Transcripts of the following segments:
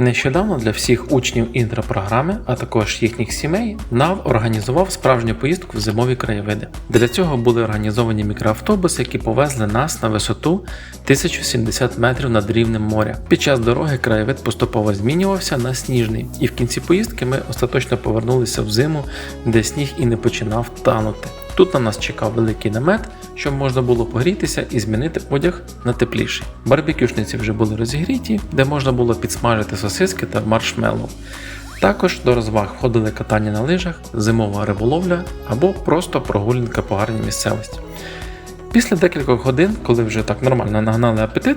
Нещодавно для всіх учнів інтропрограми, а також їхніх сімей, НАВ організував справжню поїздку в зимові краєвиди. Для цього були організовані мікроавтобуси, які повезли нас на висоту 1070 метрів над рівнем моря. Під час дороги краєвид поступово змінювався на сніжний, і в кінці поїздки ми остаточно повернулися в зиму, де сніг і не починав танути. Тут на нас чекав великий намет, щоб можна було погрітися і змінити одяг на тепліший. Барбекюшниці вже були розігріті, де можна було підсмажити сосиски та маршмеллоу. Також до розваг входили катання на лижах, зимова риболовля або просто прогулянка по гарній місцевості. Після декількох годин, коли вже так нормально нагнали апетит,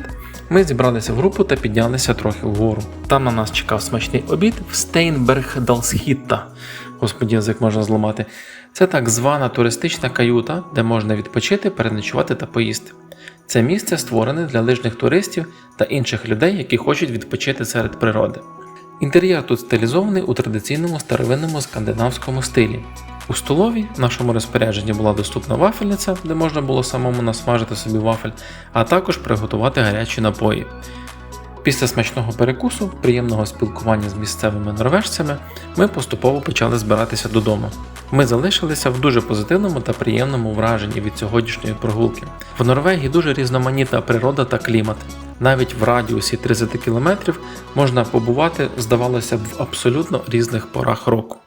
ми зібралися в групу та піднялися трохи вгору. Там на нас чекав смачний обід в Стейнбергдалсхітта. Господі, язик можна зламати. Це так звана туристична каюта, де можна відпочити, переночувати та поїсти. Це місце створене для лижних туристів та інших людей, які хочуть відпочити серед природи. Інтер'єр тут стилізований у традиційному старовинному скандинавському стилі. У столовій нашому розпорядженні була доступна вафельниця, де можна було самому насмажити собі вафель, а також приготувати гарячі напої. Після смачного перекусу, приємного спілкування з місцевими норвежцями, ми поступово почали збиратися додому. Ми залишилися в дуже позитивному та приємному враженні від сьогоднішньої прогулки. В Норвегії дуже різноманітна природа та клімат. Навіть в радіусі 30 км можна побувати, здавалося б, в абсолютно різних порах року.